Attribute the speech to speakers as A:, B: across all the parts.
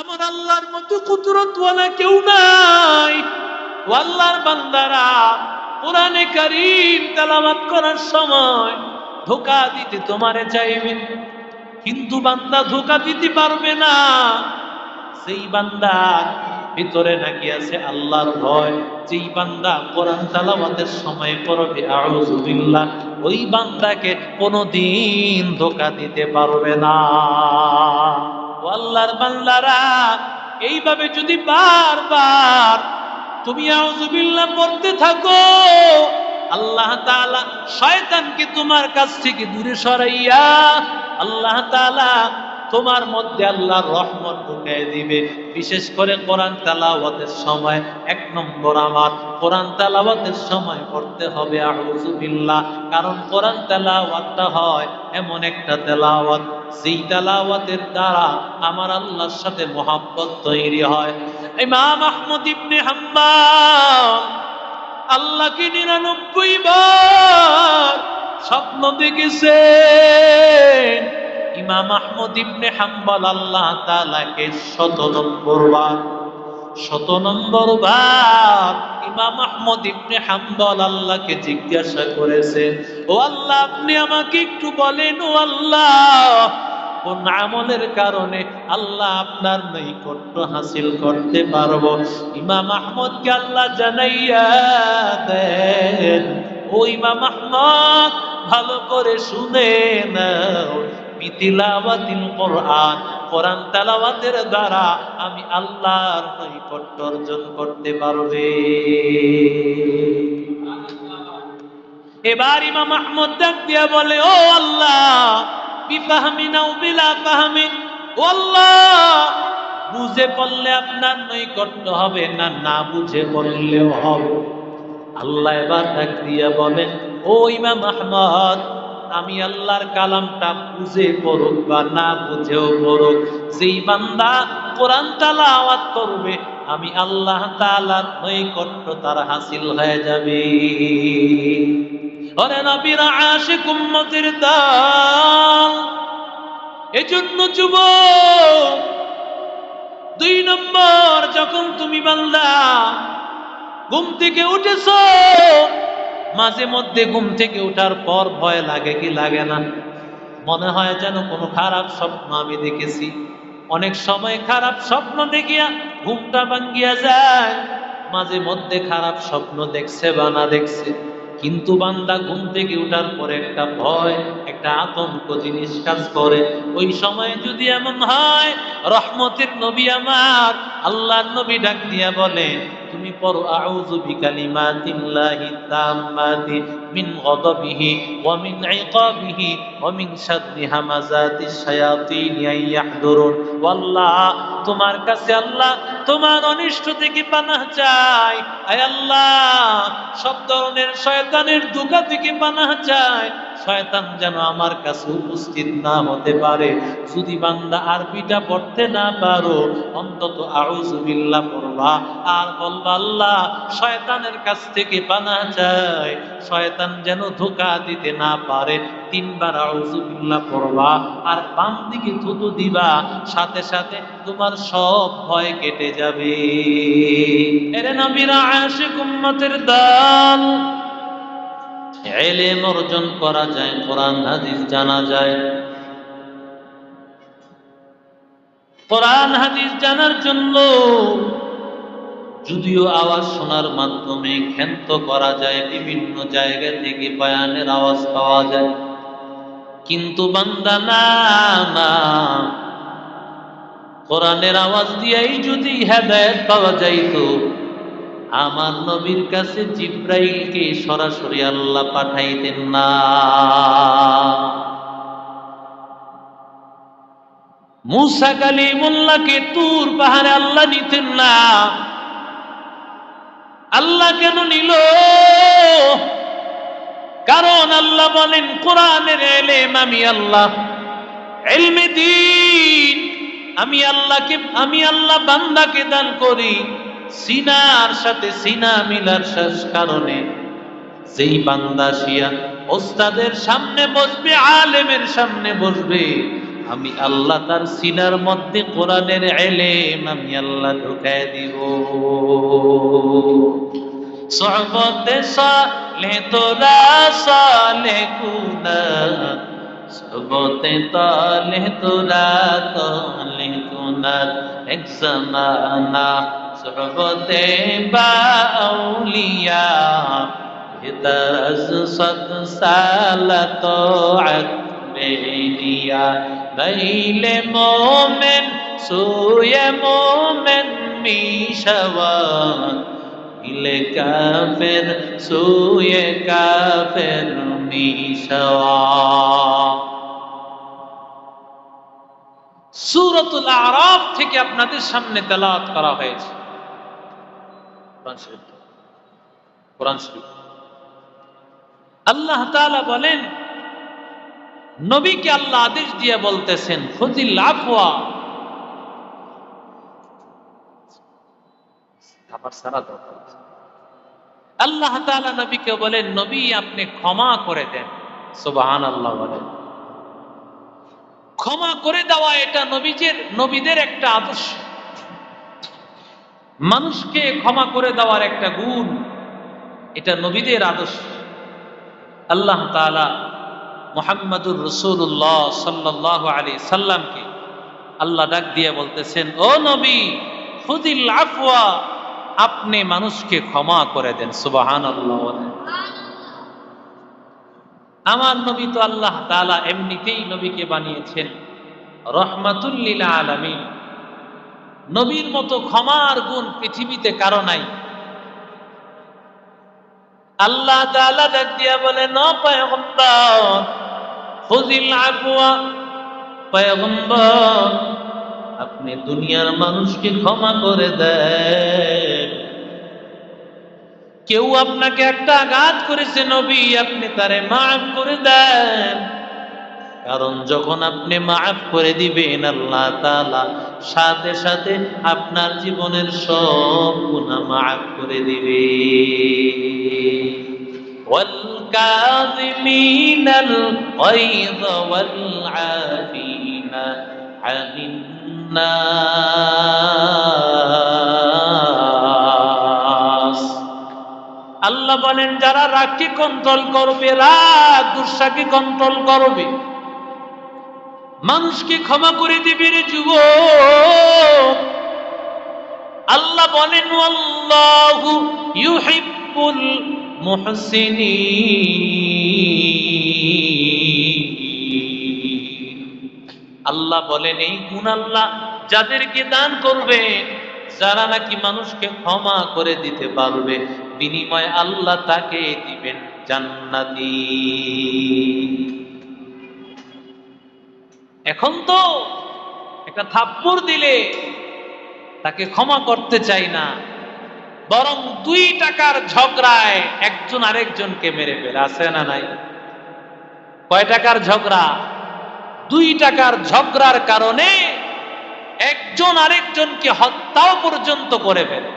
A: আমার আল্লাহর মতো কুদরতওয়ালা কেউ নাই। আল্লাহর বান্দারা, কোরআনে কারীম তেলাওয়াত করার সময় ধোকা দিতে তোমারে চাইবে। কিন্তু বান্দা ধোকা দিতে পারবে না। সেই বান্দার ভিতরে নাকি আছে আল্লাহর ভয়, যেই বান্দা কোরআন তালাওয়াতের সময় করবে আউযুবিল্লাহ ওই বান্দাকে কোনোদিন ধোকা দিতে পারবে না। আল্লাহর বান্দারা, এইভাবে যদি বারবার তুমি আউযুবিল্লাহ পড়তে থাকো, আল্লাহ তাআলা শয়তানকে তোমার কাছ থেকে দূরে সরাইয়া, আল্লাহ তাআলা তোমার মধ্যে আল্লাহর রহমত ঢুকাই দিবে। বিশেষ করে কোরআন তেলাওয়াতের সময়, এক নম্বর আমার, কোরআন তেলাওয়াতের সময় পড়তে হবে আউযুবিল্লাহ কারণ কোরআন তেলাওয়াতটা হয় এমন একটা তেলাওয়াত, যেই তেলাওয়াতের দ্বারা আমার আল্লাহর সাথে মোহাব্বত তৈরি হয়। এই ইমাম আহমদ ইবনে হাম্মাল আল্লাহকে নিরানব্বই বার স্বপ্ন দেখেছেন। ইমাম আহমদ ইবনে হাম্বল আল্লাহ তাআলাকে শত নম্বর বার, শত নম্বর বার ইমাম আহমদ ইবনে হাম্বল আল্লাহকে জিজ্ঞাসা করেছেন ও আল্লাহ, আপনি আমাকে একটু বলেন, ও আল্লাহ, কোন আমলের কারণে আল্লাহ আপনার নৈকট্য হাসিল করতে পারব? ইমাম আহমদকে আল্লাহ জানাইয়া দেন, ও ইমাম আহমদ, ভালো করে শুনে নাও বিতিলাওয়াতিল কোরআন কোরআন তেলাওয়াতের দ্বারা আমি আল্লাহর নৈকট্য অর্জন করতে পারবে। এবার ইমাম আহমদ ডাক দিয়া বলে, ও আল্লাহ বিফাহমিন আও বিলা ফাহমিন ও আল্লাহ, বুঝে পড়লে আপনার নৈকট্য হবে না না বুঝে পড়লেও হবে। আল্লাহ এবার ডাক দিয়া বলেন ও ইমাম আহমদ আমি আল্লাহর কালামটা বুঝে পড়ুক বা না বুঝেও পড়ুক, যেই বান্দা কোরআন তালাওয়াত করবে, আমি আল্লাহ তাআলার নৈকট্য তার হাসিল হয়ে যাবে। ওরে নবীর আশিক উম্মতের দাল, এজন্য যুবক, দুই নম্বর, যখন তুমি বান্দা ঘুম থেকে উঠেছো মাঝে মধ্যে ঘুম থেকে ওঠার পর ভয় লাগে কি লাগে না। মনে হয় যেন কোনো খারাপ স্বপ্ন আমি দেখেছি। অনেক সময় খারাপ স্বপ্ন দেখিয়া ঘুমটা ভাঙ্গিয়া যায়। মাঝে মধ্যে খারাপ স্বপ্ন দেখছে বা না দেখছে। কিন্তু বান্দা ঘুম থেকে উঠার পরে একটা ভয়, একটা আতঙ্ক জিনিস কাজ করে। ওই সময় যদি এমন হয়, রহমতের নবী আমার, আল্লাহর নবী ডাক দিয়া বলে তুমি পড়ো আউযু বিকালিমাতিল্লাহি তাম্মাতি। গদাবিহি ওয়া মিন ইকাবিহি ওয়া মিন শাররি হামাজাতিশ শায়াতিন ইয়াহদুরুন। আল্লাহ তোমার কাছে আল্লাহ তোমার অনিষ্ট থেকে পানাহ চাই। আয় আল্লাহ, সব ধরনের শয়তানের দুকা থেকে পানাহ চাই। শয়তান যেন আমার কাছে উপস্থিত না হতে পারে। যদি বান্দা আরবিটা পড়তে না পারো, অন্তত আউযুবিল্লাহ পড়বা। আর বলবা, আল্লাহ, শয়তানের কাছ থেকে পানা চাই। শয়তান যেন ধোকা দিতে না পারে। তিনবার আউযুবিল্লাহ পড়বা আর বাম দিকে থুতু দিবা, সাথে সাথে তোমার সব ভয় কেটে যাবে। এরে নবীরা, আশিক উম্মতের দল, এলেম অর্জন করা যায়, কোরআন, হাদিস জানা যায়। কোরআন, হাদিস জানার জন্য যদিও আওয়াজ শোনার মাধ্যমে ক্ষান্ত করা যায়, বিভিন্ন জায়গা থেকে বয়ানের আওয়াজ পাওয়া যায়। কিন্তু বান্দা না কোরআনের আওয়াজ দিয়েই যদি হেদায়েত পাওয়া যাইত, আমার নবীর কাছে জিব্রাইলকে সরাসরি আল্লাহ পাঠাইতেন না। মুসা কালিমুল্লাহকে তুর পাহাড়ে আল্লাহ নিতেন না। কেন নিল? কারণ আল্লাহ বলেন, কোরআনের এলেম আমি আল্লাহ। এলমে দিন। আমি আল্লাহকে, আমি আল্লাহ বান্দাকে দান করি। সিনার সাথে সিনা মিলার শেষ কারণে। যেই বান্দা শিয়া ওস্তাদের সামনে বসবে, আলেমের সামনে বসবে, আমি আল্লাহ তার সিনার মধ্যে কোরআনের এলেম আমি আল্লাহ ঢুকায় দিব। সহবতে সালে তোরা সালে কুনা সবতে তালে তোরা তালে কুনার এক জমানা সহবতে বাউলিয়া درس صد سال طاعت بینیا میل مومن سوی مومن می شواد মিলে কাফের সুয়ে কাফের সুরতুল আরব থেকে আপনাদের সামনে তেলাত করা হয়েছে। আল্লাহ বলেন, নবীকে আল্লাহ আদেশ দিয়ে বলতেছেন খুঁজি লাভ হওয়া খাবার সারা দরকার আল্লাহ তাআলা নবীকে বলেন, নবী, আপনি ক্ষমা করে দেন। সুবহান আল্লাহ বলেন। ক্ষমা করে দেওয়া এটা নবীজের, নবীদের একটা আদর্শ। মানুষকে ক্ষমা করে দেওয়ার একটা গুণ, এটা নবীদের আদর্শ। আল্লাহ তালা মোহাম্মদুর রসুল্লাহ সাল্লাহ আলী সাল্লামকে আল্লাহ ডাক দিয়ে বলতেছেন, ও নবী ফুদিল আফওয়া আপনি মানুষকে ক্ষমা করে দেন সুবাহান আমার নবী তো আল্লাহ তালা এমনিতেই নবীকে বানিয়েছেন রহমাতুল্লিল আলমিন। নবীর মতো ক্ষমার গুণ পৃথিবীতে কারও নাই। আল্লাহ তাআলা ডাক দিয়া বলে আপনি দুনিয়ার মানুষকে ক্ষমা করে দেন। কেউ আপনাকে একটা আঘাত করেছে নবী আপনি তারে মাফ করে দেন কারণ যখন আপনি মাফ করে দিবেন আল্লাহ তাআলা সাথে সাথে আপনার জীবনের সব গুনাহ মাফ করে দিবে والكاظمين الغيظ والعافين عن الناس আল্লাহ বলেন, যারা রাগকে কন্ট্রোল করবে, রাগ গুসাকে কন্ট্রোল করবে। মানুষকে ক্ষমা করে দিবে রে যুব আল্লাহ বলেন, আল্লাহু আল্লাহ বলেন, এই গুণ আল্লাহ যাদেরকে দান করবে, যারা নাকি মানুষকে ক্ষমা করে দিতে পারবে। বিনিময় আল্লাহ তাকে দিবেন জান্নাতি। এখন তো একটা থাপ্পড় দিলে তাকে ক্ষমা করতে চাই না, বরং দুই টাকার ঝগড়ায় একজন আরেকজনকে মেরে ফেলে, আছে না নাই? কয় টাকার ঝগড়া? দুই টাকার ঝগড়ার কারণে একজন আরেকজনকে হত্যাও পর্যন্ত করে ফেলে।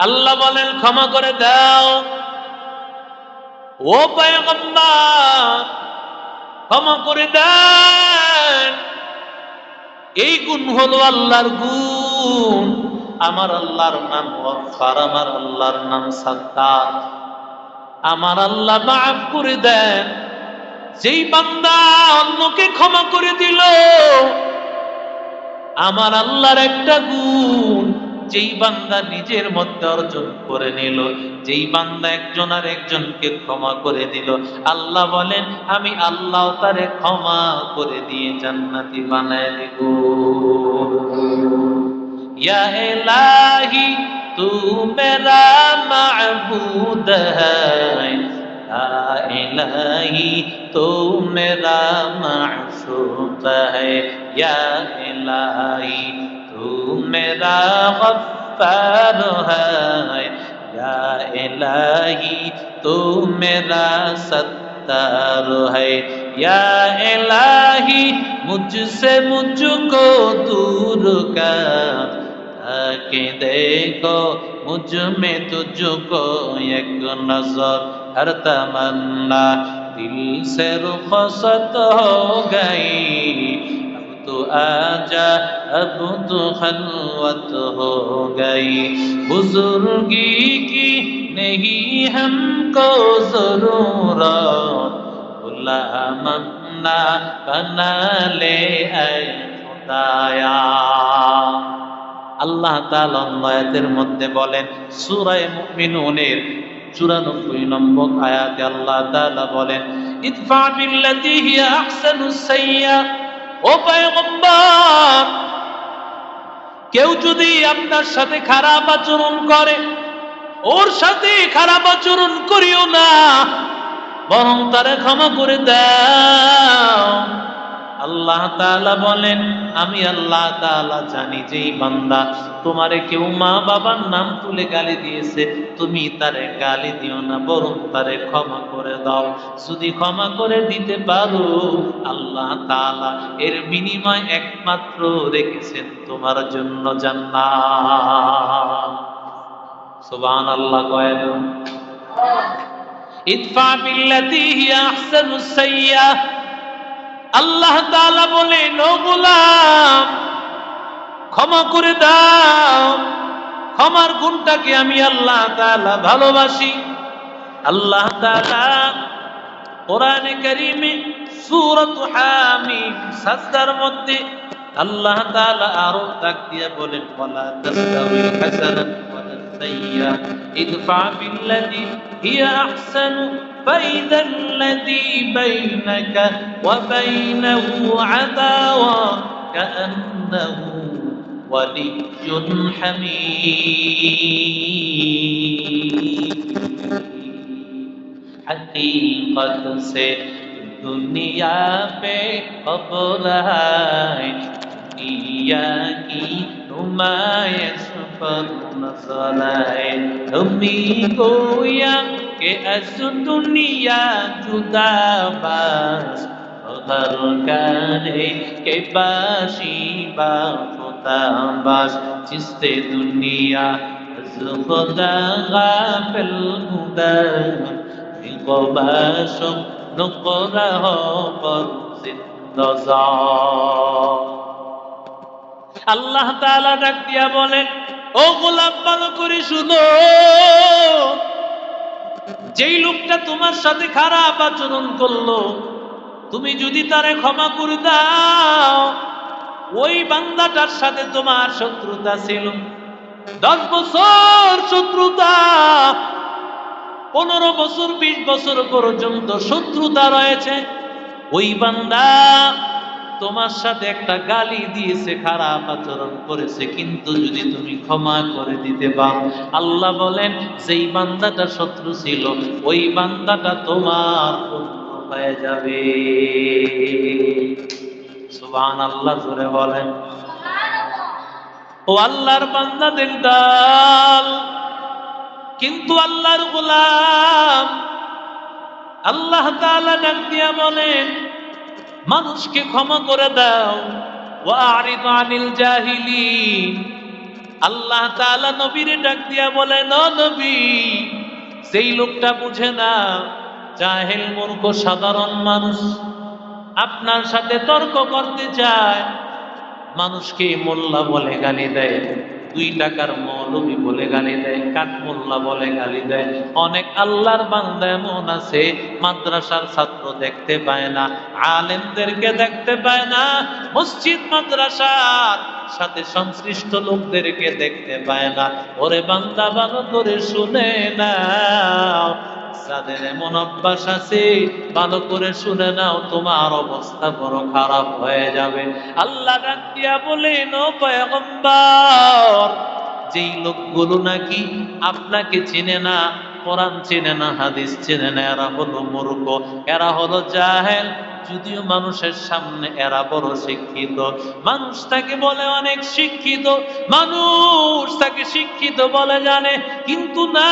A: আল্লাহ বলেন, ক্ষমা করে দাও। ও পয়গম্বর, ক্ষমা করে দেন। এই গুণ হলো আল্লাহর গুণ। আমার আল্লাহর নাম ওয়াফার আমার আল্লাহর নাম সাত্তার আমার আল্লাহ মাফ করে দেন। যেই বান্দা অন্যকে ক্ষমা করে দিল, আমার আল্লাহর একটা গুণ। যেই বান্দা নিজের মধ্যে অর্জন করে নিল, যেই বান্দা একজন আর একজনকে ক্ষমা করে দিল, আল্লাহ বলেন, আমি আল্লাহ তারে ক্ষমা করে দিয়ে জান্নাতি বানায় দিব। ইয়া তু মেরা মাবুদ হ্যায় ইলাহি, তু মেরা মাশুক تو میرا غفار ہے یا الہی تو میرا ستار ہے یا الہی مجھ سے مجھ کو دور کر کے دیکھو مجھ میں تجھ کو ایک نظر ہر تمنا دل سے رخصت ہو گئی تو آجا اب تو خلوت ہو گئی بزرگی کی نہیں ہم کو ضرورت بنا لے اے خدایا আল্লাহ তালায়াতের মধ্যে বলেন সুরায় মিনুনের চুরানব্বই নম্বর আয়াতে আল্লাহ তালা বলেন ও পায়গম্বর, কেউ যদি আপনার সাথে খারাপ আচরণ করে, ওর সাথে খারাপ আচরণ করিও না, বরং তারা ক্ষমা করে দাও। আল্লাহ তাআলা বলেন, আমি আল্লাহ তাআলা জানি যে বান্দা তোমারে কেউ মা বাবার নাম তুলে গালি দিয়েছে, তুমি তারে গালি দিও না, বরং তারে ক্ষমা করে দাও। যদি ক্ষমা করে দিতে পারো, আল্লাহ তাআলা এর বিনিময় একমাত্র রেখেছেন তোমার জন্য জান্নাত। সুবহানাল্লাহ কয় ইদফা বিল্লাতি হিয়া আহসানুস সাইয়্যাহ আল্লাহ তাআলা বলেন ও গোলাম, ক্ষমা করে দাও। ক্ষমার গুণটাকে আমি আল্লাহ তাআলা ভালোবাসি। আল্লাহ তাআলা কোরআনে কারীমে সূরাত হামিম সাজদার মধ্যে আল্লাহ তাআলা আরও ডাক দিয়ে বলেন, ওয়ালা তাসতাউল হাসানাত ইদফা বিল্লাতি হিয়া আহসানু فإذا الذي بينك وبينه عداوة كأنه ولي حميد. حقیقت سے دنیا پہ قبول ہے دنیا کی نمائش پر نظر ہے تمہیں کہ از دنیا جدا باز ঘর কারে কে বাসি বা খোদা বাস চিস্তে দুনিয়া از خدا غافل بودن میقباش نقره بر زندازا আল্লাহ তাআলা ডাক দিয়া বলেন ও গোলাপ ভালো করে শুনো যেই লোকটা তোমার সাথে খারাপ আচরণ করল, তুমি যদি তারে ক্ষমা করে দাও, ওই বান্দাটার সাথে তোমার শত্রুতা ছিল। দশ বছর শত্রুতা, পনেরো বছর, বিশ বছর পর্যন্ত শত্রুতা রয়েছে। ওই বান্দা তোমার সাথে একটা গালি দিয়েছে, খারাপ আচরণ করেছে, কিন্তু যদি তুমি ক্ষমা করে দিতে পারো, আল্লাহ বলেন, যেই বান্দাটা শত্রু ছিল, ওই বান্দাটা তোমার হয়ে যাবে। সুবহান আল্লাহ জোরে বলেন। ও আল্লাহর বান্দাদের দল, কিন্তু আল্লাহর গোলাম, আল্লাহ তাআলা ডাক দিয়া বলেন মানুষকে ক্ষমা করে দাও। আল্লাহ তাআলা নবীরে ডাক দিয়া বলেন, ও নবী সেই লোকটা বুঝে না, জাহেল, মূর্খ, সাধারণ মানুষ, আপনার সাথে তর্ক করতে চায়, মানুষকে মোল্লা বলে গালি দেয়। দুই টাকার মৌলবি বলে গালি দেয় কাঠমোল্লা বলে গালি দেয়। অনেক আল্লাহর বান্দা এমন আছে, মাদ্রাসার ছাত্র দেখতে পায় না, আলেমদেরকে দেখতে পায় না, মসজিদ, মাদ্রাসার সাথে সংশ্লিষ্ট লোকদেরকে দেখতে পায় না। ওরে বান্দা ভালো করে শুনে না যাদের এমন অভ্যাস আছে, ভালো করে শুনে নাও, তোমার অবস্থা বড় খারাপ হয়ে যাবে। আল্লাহ ডাক দিয়া বলেন যেই লোকগুলো নাকি আপনাকে চিনে না, কোরআন চেনে না, হাদিস চেনে না, এরা হলো মূর্খ। এরা হলো জাহেল। যদিও মানুষের সামনে এরা বড় শিক্ষিত। মানুষ তাকে বলে অনেক শিক্ষিত। মানুষ তাকে শিক্ষিত বলে জানে, কিন্তু না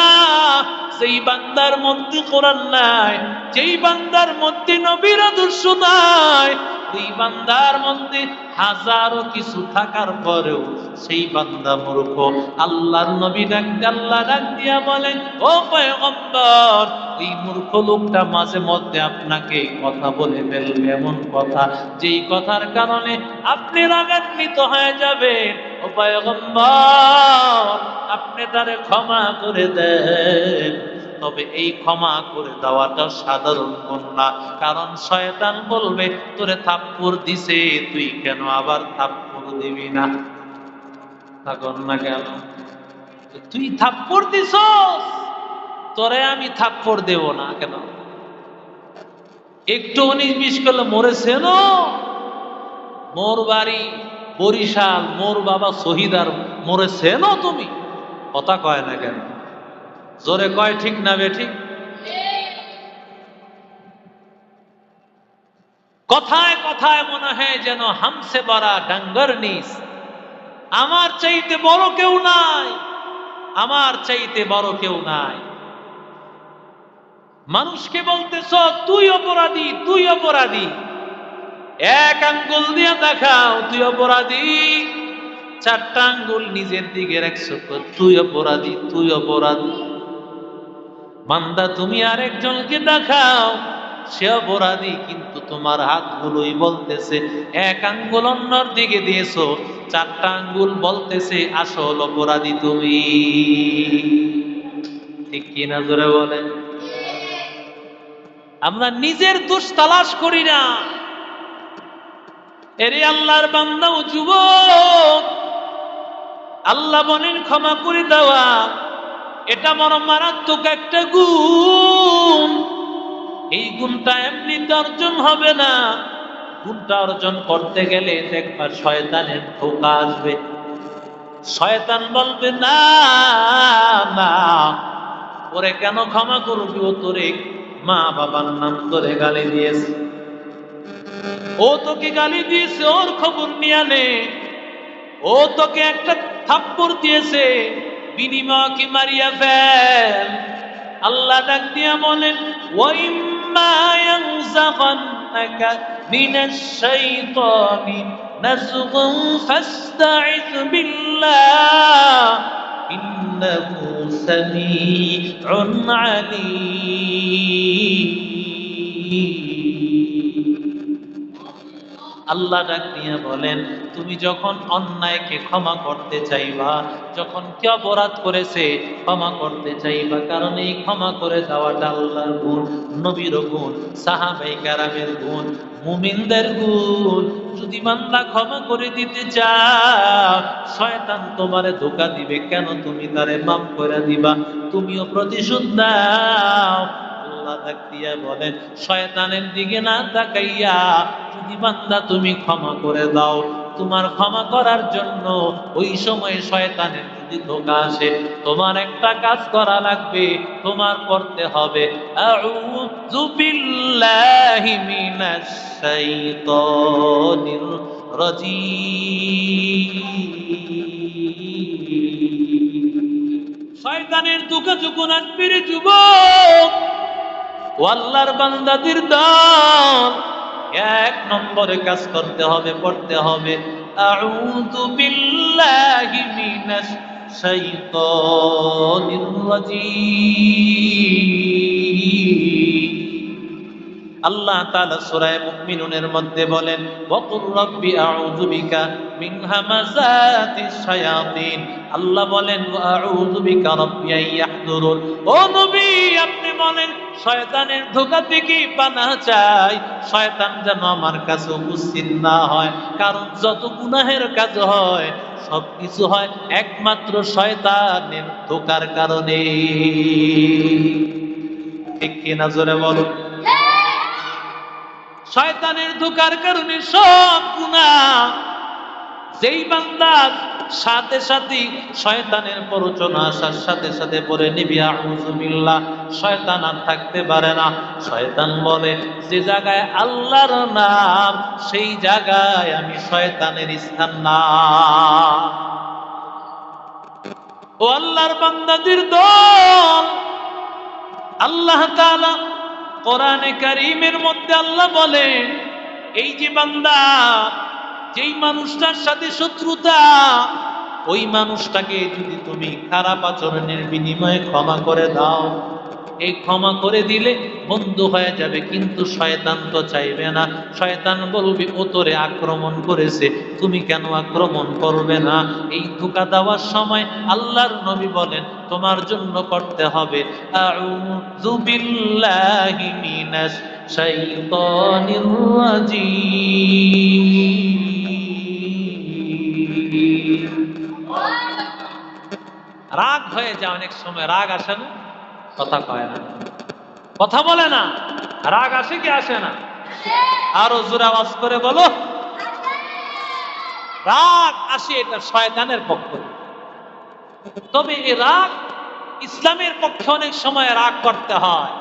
A: সেই বান্দার মধ্যে কোরআন নাই যেই বান্দার মধ্যে নবীর আদর্শ নাই ওই বান্দার মধ্যে হাজারো কিছু থাকার পরেও সেই বান্দা মূর্খ। আল্লাহর নবী ডাক আল্লাহ ডাক দিয়া বলেন ও পয়গম্বর, এই মূর্খ লোকটা মাঝে মধ্যে আপনাকে কথা বলে ফেলবে এমন কথা। যেই কথার কারণে আপনি রাগান্বিত হয়ে যাবেন। ও পয়গম্বর, আপনি তারে ক্ষমা করে দেন। তবে এই ক্ষমা করে দেওয়াটা সাধারণ গুণ কারণ শয়তান বলবে, তোরে থাপ্পড় দিছে, তুই কেন আবার থাপ্পড় দিবি না? না কেন? তুই থাপ্পড় দিছ তোরে আমি থাপ্পড় দেব না কেন? একটু উনিশ বিশ করলে মরেছেন মোর বাড়ি বরিশাল, মোর বাবা শহীদ শহীদার মরেছেন তুমি? কথা কয় না কেন? জোরে কয়, ঠিক না বে, ঠিক? কথায় কথায় মনে হয় যেন হামসে বড়া ডাঙ্গর নিস আমার চাইতে বড় কেউ নাই, আমার চাইতে বড় কেউ নাই। মানুষকে বলতেছ, তুই অপরাধী তুই অপরাধী। এক আঙ্গুল দিয়ে দেখাও, তুই অপরাধী। চারটা আঙ্গুল নিজের দিকে রাখছো তুই অপরাধী তুই অপরাধী। মান্দা তুমি আরেকজনকে দেখাও। সে অপরাধী কিন্তু তোমার হাতগুলোই বলতেছে, এক আঙ্গুল অন্যর দিকে দিয়েছ, চারটা আঙ্গুল বলতেছে, আসল অপরাধী তুমি। ঠিক কিনা জোরে বলেন? আমরা নিজের দোষ তালাশ করি না। এরে আল্লাহর বান্দা ও যুবক, আল্লাহ বলেন, ক্ষমা করে দেওয়া এটা বড় মারাত্মক একটা গুণ। এই গুণটা এমনিতে অর্জন হবে না। গুণটা অর্জন করতে গেলে দেখবা শয়তানের ধোকা আসবে। শয়তান বলবে, না না, ওরে কেন ক্ষমা করবি? ও তোরে মা বাবার নাম তোরে গালি দিয়েছে। ও তোকে গালি দিয়েছে, ওর খবর নিয়ে নে ও তোকে একটা থাপ্পড় দিয়েছে। বিনিময় কি মারিয়া ফেল। আল্লাহ ডাক দিয়া বলেন, ওয়াইম্মা ইয়ানজাগান্নাকা মিনাশ শাইতানি নাজগুন ফাস্তাইয বিল্লাহ। ইন্নাহু সামিউন আলীম। আল্লাহ ডাক দিয়ে বলেন, তুমি যখন অন্যায়কে ক্ষমা করতে চাইবা, যখন কে অপরাধ করেছে, ক্ষমা করতে চাইবা, কারণ এই ক্ষমা করে দেওয়াটা আল্লাহর গুণ, নবীর গুণ, সাহাবাই কারামের গুণ, মুমিনদের গুণ। যদি বান্দা ক্ষমা করে দিতে চাও শয়তান তোমারে ধোকা দিবে, কেন তুমি তারে মাফ করে দিবা? তুমিও প্রতিশোধ দাও। আল্লাহ ডাক বলেন, শয়তানের দিকে না তাকাইয়া যদি বান্দা তুমি ক্ষমা করে দাও, তোমার ক্ষমা করার জন্য ওই সময় শয়তানের যদি ধোকা আসে, তোমার একটা কাজ করা লাগবে, তোমার করতে হবে, আউযু বিল্লাহি মিনাশ শাইতানির রাজিম। শয়তানের ধোকা যখন আসবে যুবক ও আল্লাহর বান্দাদের দল এক নম্বরে কাজ করতে হবে, পড়তে হবে। আউযু বিল্লাহি মিনাশ শাইতানির রাজিম। আল্লাহ তাআলা সূরা মুমিনুনের মধ্যে বলেন ওয়াকুর রাব্বি আউযু বিকা মিন শায়াতিন। আল্লাহ বলেন আউযু বিকা রাব্বি আইয়াহদুরুন ও নবী আপনি বলেন শয়তানের ধোকা থেকে পানা চাই। শয়তান যেন আমার কাছে উপস্থিত না হয়। কারণ যত গুনাহের কাজ হয় সব কিছু হয় একমাত্র শয়তানের ধোকার কারণে। ঠিক কিনা জোরে বলো? শয়তানের ধোকার কারণে সব গুণা যেই বান্দা সাথে সাথে শয়তানের প্ররোচনা আসার সাথে সাথে পরে নিবি আউযুবিল্লাহ শয়তান আর থাকতে পারে না। শয়তান বলে, যে জায়গায় আল্লাহর নাম, সেই জায়গায় আমি শয়তানের স্থান না। ও আল্লাহর বান্দাদের দল আল্লাহ তাআলা কোরআনে কারিমের মধ্যে আল্লাহ বলেন, এই যে বান্দা যেই মানুষটার সাথে শত্রুতা, ওই মানুষটাকে যদি তুমি খারাপ আচরণের বিনিময়ে ক্ষমা করে দাও, এই ক্ষমা করে দিলে বন্ধু হয়ে যাবে, কিন্তু শয়তান তো চাইবে না। শয়তান বলবে, ও তোরে আক্রমণ করেছে, তুমি কেন আক্রমণ করবে না? এই ধোকা দেওয়ার সময় আল্লাহর নবী বলেন, তোমার জন্য করতে হবে বিল্লাহি রাজিম। রাগ হয়ে যায় অনেক সময়। রাগ আসে না, কথা কয় না। কথা বলে না, রাগ আসে কি আসে না? আরও জোরে আওয়াজ করে বলো। রাগ আসে এটা শয়তানের পক্ষ তবে এই রাগ ইসলামের পক্ষে অনেক সময় রাগ করতে হয়।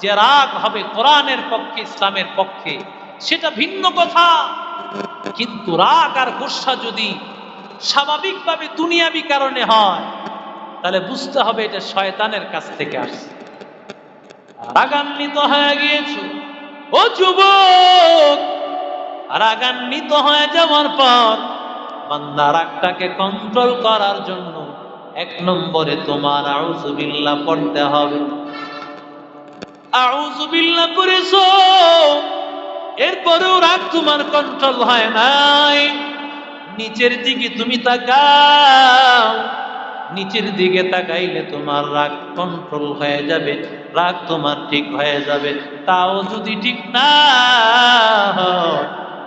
A: যে রাগ হবে কোরআনের পক্ষে, ইসলামের পক্ষে, সেটা ভিন্ন কথা। কিন্তু রাগ আর গুসা যদি স্বাভাবিকভাবে দুনিয়াবি কারণে হয় তাহলে বুঝতে হবে এটা শয়তানের কাছ থেকে আসছে। রাগান্বিত হয়ে গিয়েছো। ও যুবক, রাগান্বিত হয়ে যাওয়ার পর বান্দা রাগটাকে কন্ট্রোল করার জন্য এক নম্বরে তোমার আউজুবিল্লাহ পড়তে হবে। আউজুবিল্লাহ পড়েছো, এরপরেও রাগ তোমার কন্ট্রোল হয় নাই। নিচের দিকে তুমি তাকাও। নিচের দিকে তাকাইলে তোমার রাগ কন্ট্রোল হয়ে যাবে, রাগ তোমার ঠিক হয়ে যাবে। তাও যদি ঠিক না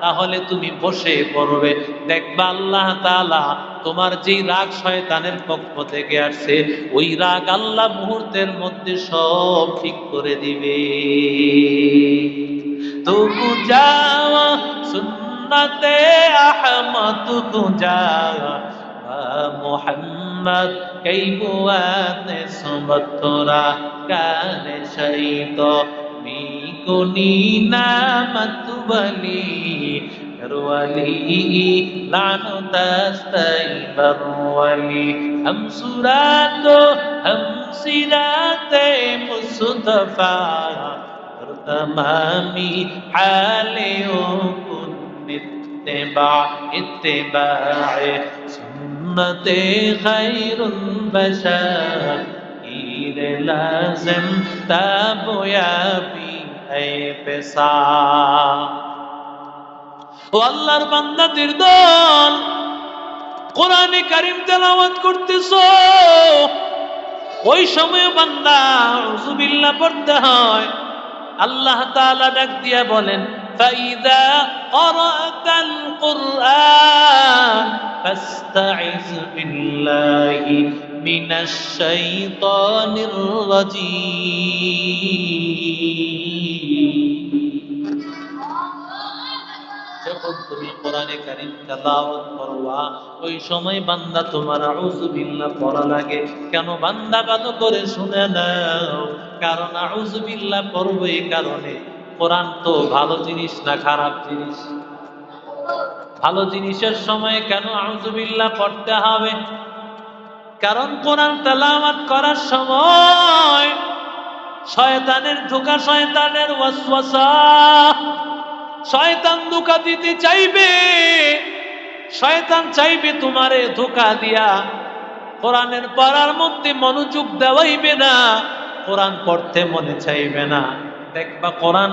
A: তাহলে তুমি বসে পড়বে। দেখবা আল্লাহ তাআলা তোমার যেই রাগ শয়তানের পক্ষ থেকে আসছে, ওই রাগ আল্লাহ মুহূর্তের মধ্যে সব ঠিক করে দিবে। তবু যাওয়া সুন্নতে আহমদ যাওয়া মোহাম্মদ, কই বুয়াতে সুমতরা কার শৈত মিকুনি নামত বলি রওয়ালি লানো তাস্তাই বরওয়ালি হম সুরাত, হম সিরাতে মুস্তফা, তমামি হালে ও কুন ইত্তেবা ইত্তেবা উম্মতে খাইরুল বাশার। ঈদ লাজম তাবয়াবি হে পেশা ও আল্লাহর বান্দাদের দল কোরআনে কারিম তেলাওয়াত করতেছ। ওই সময় বান্দা উজুবিল্লা পড়তে হয়। আল্লাহ তাআলা ডাক দিয়া বলেন فإذا قرأت القرآن فاستعذ بالله من الشيطان الرجيم যখন তুমি কোরআনে কারিম তেলাওয়াত করবা ওই সময় বান্দা তোমার আউযুবিল্লাহ পড়া লাগে কেন বান্দা ভালো করে শুনে নাও কারণ আউযুবিল্লাহ পড়বো এই কারণে কোরআন তো ভালো জিনিস না খারাপ জিনিস? ভালো জিনিসের সময় কেন আউযুবিল্লাহ পড়তে হবে? কারণ কোরআন তেলাওয়াত করার সময় শয়তানের ধোকা শয়তানের ওয়াসওয়াসা। শয়তান ধোকা দিতে চাইবে, শয়তান চাইবে তোমারে ধোকা দিয়া। কোরআনের পড়ার মধ্যে মনোযোগ দেওয়াইবে না, কোরআন পড়তে মনে চাইবে না। দেখবা কোরআন,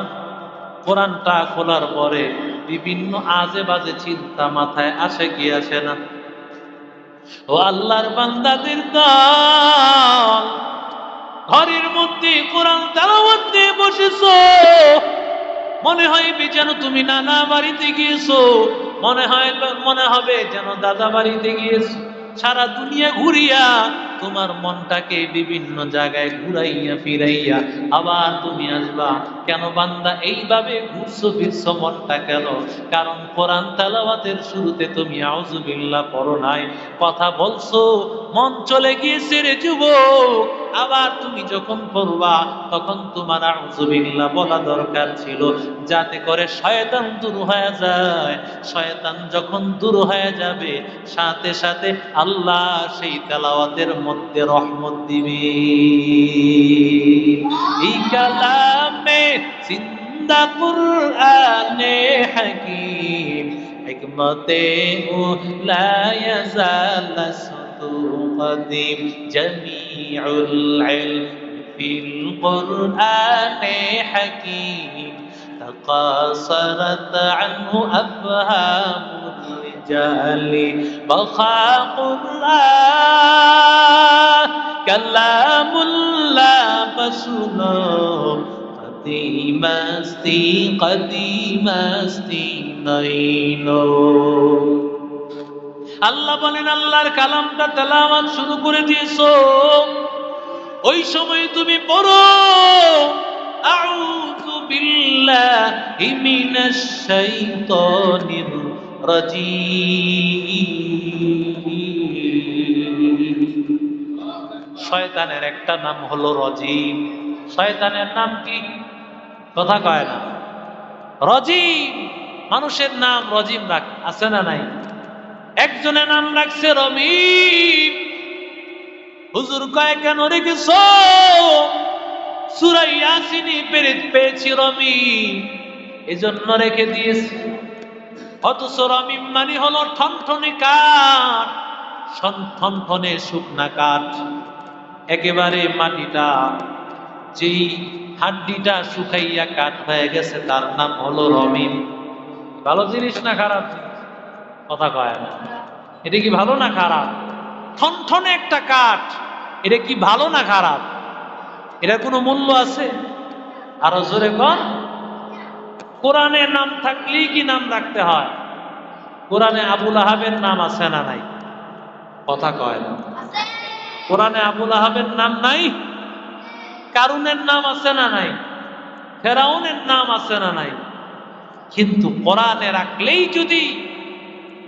A: কোরআনটা খোলার পরে বিভিন্ন আজে বাজে চিন্তা মাথায় আসে কি আসে না? ও আল্লাহর বান্দাদের দল ঘরের মধ্যে কোরআন তেলাওয়াত দিয়ে বসেছো। মনে হয় যেন তুমি নানা বাড়িতে গিয়েছো। মনে হয় মনে হবে যেন দাদা বাড়িতে গিয়েছো। সারা দুনিয়া ঘুরিয়া তোমার মনটাকে বিভিন্ন জায়গায় ঘুরাইয়া ফিরাইয়া আবার তুমি আসবা। কেন বান্দা এইভাবে ঘুরছো ফিরছো মনটা কেন? কারণ কোরআন তেলাওয়াতের শুরুতে তুমি আউজুবিল্লাহ পড়ো নাই। কথা বলছো, মন চলে গিয়েছে রে যুবক। আবার তুমি যখন পড়বা, তখন তোমার আউজুবিল্লাহ বলা দরকার ছিল। যাতে করে শয়তান দূর হয়ে যায়। শয়তান যখন দূর হয়ে যাবে, সাথে সাথে আল্লাহ সেই তেলাওয়াতের মধ্যে রহমত দিবে। এই কালামে জিন্দা কুরআনে হাকিম হিকমতে ও লা ইয়াজাল صدو قديم جميع العلم في القرآن حكيم تقاصرت عنه أفهام الرجال بخاق الله كلام মাস্তি মস্তি কদি মস্তি, নইলো। আল্লাহ বলেন, আল্লাহর কালামটা তেলাওয়াত শুরু করে দিয়েছ। ওই সময় তুমি পড়ো, আউযু বিল্লাহি মিনাশ শাইতানির শয়তানের একটা নাম হলো রজিম। শয়তানের নাম কি? কথা কয় না। রজিম, মানুষের নাম রজিম রাখ, আছে না নাই? একজনের নাম রাখছে রমিম। হুজুর কয়, কেন রেখেছ? সুরাই আসিনি পেরে পেয়েছি রমিম। এজন্য রেখে দিয়েছি। অথচ রমিম মানে হলো ঠনঠনে কাঠ ঠনঠনে শুকনা কাঠ। একেবারে মাটিটা যেই হাড্ডিটা শুকাইয়া কাঠ হয়ে গেছে, তার নাম হলো রমিম। ভালো জিনিস না খারাপ কথা কয় না। এটা কি ভালো না খারাপ? ঠনঠনে একটা কাঠ, এটা কি ভালো না খারাপ? এটার কোনো মূল্য আছে? আরও জোরে কন। কোরআনে নাম থাকলেই কি নাম রাখতে হয়? কোরআনে আবুল আহাবের নাম আছে না নাই? কথা কয় না। কোরআনে আবুল আহাবের নাম নাই? কারুনের নাম আছে না নাই? ফেরাউনের নাম আছে না নাই? কিন্তু কোরআনে রাখলেই যদি,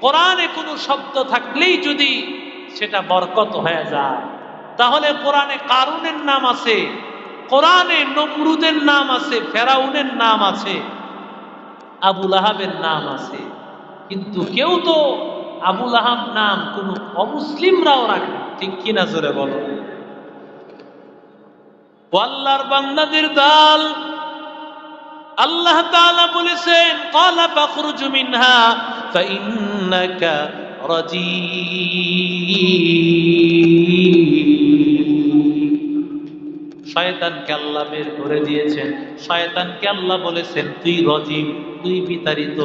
A: কোরআনে কোনো শব্দ থাকলেই যদি সেটা বরকত হয়ে যায়। তাহলে কোরআনে কারুনের নাম আছে? কোরআনে নমরুদের নাম আছে, ফেরাউনের নাম আছে আবুল আহাবের নাম আছে। কিন্তু কেউ তো আবুল আহাব নাম কোন অমুসলিমরাও রাখে ঠিক কিনা জোরে বলো? ও আল্লাহর বান্দাদের দল। আল্লাহ তাআলা বলেছেন ক্বালা ফাখরুজ মিনহা ফাইন্নাকা শয়তানকে আল্লাহ বের করে দিয়েছেন। শয়তানকে আল্লাহ বলেছেন, তুই রজিম তুই বিতাড়িত।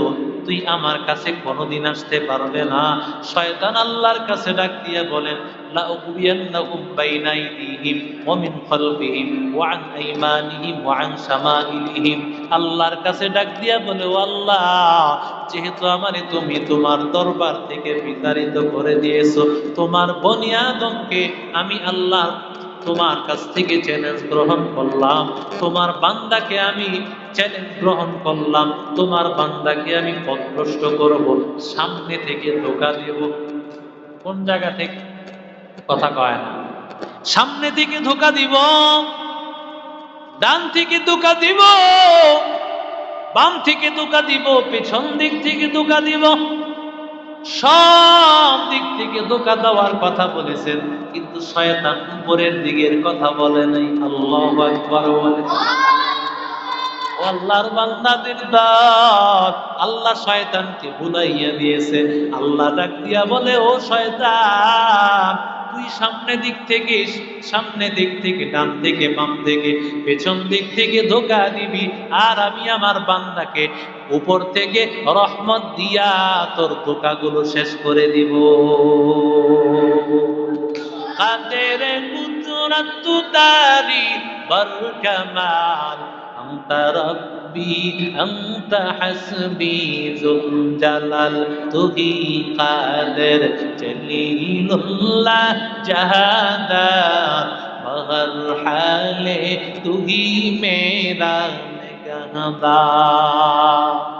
A: তুই আমার কাছে কোনোদিন আসতে পারবে না শয়তান আল্লাহর কাছে ডাক দিয়ে বলেন لأغوينهم بين أيديهم ومن خلفهم وعن أيمانهم وعن شمائلهم আল্লাহর কাছে ডাক দিয়া বলে ও আল্লাহ যেহেতু আমারে তুমি তোমার দরবার থেকে বিতাড়িত করে দিয়েছো তোমার বনি আদমকে আমি আল্লাহ তোমার কাছ থেকে চ্যালেঞ্জ গ্রহণ করলাম। তোমার বান্দাকে আমি চ্যালেঞ্জ গ্রহণ করলাম। তোমার বান্দাকে আমি পথভ্রষ্ট করব। সামনে থেকে ধোকা দেব। কোন জায়গা থেকে? কথা কয় না। সামনে থেকে ধোকা দিব। ডান থেকে ধোকা দিব। বাম থেকে ধোকা দিব। পেছন দিক থেকে ধোকা দিব। সব দিক থেকে ধোকা দেওয়ার কথা বলেছেন, কিন্তু শয়তান উপরের দিকের কথা বলে নাই। আল্লাহ একবার বলে। আল্লাহর বান্দাদের দাঁত আল্লাহ শয়তানকে ভুলাইয়া দিয়েছে। আল্লাহ ডাক দিয়া বলে, ও শয়তান তুই সামনে দিক থেকে, সামনে দিক থেকে, ডান থেকে বাম থেকে পেছন দিক থেকে ধোকা দিবি। আর আমি আমার বান্দাকে উপর থেকে রহমত দিয়া তোর ধোকাগুলো শেষ করে দিব। কাদের কুদরত তারি বরকমাল أنت ربي أنت حسبي ذو الجلال تهي قادر جليل الله جهادار مغر حال تهي میرا نگہدار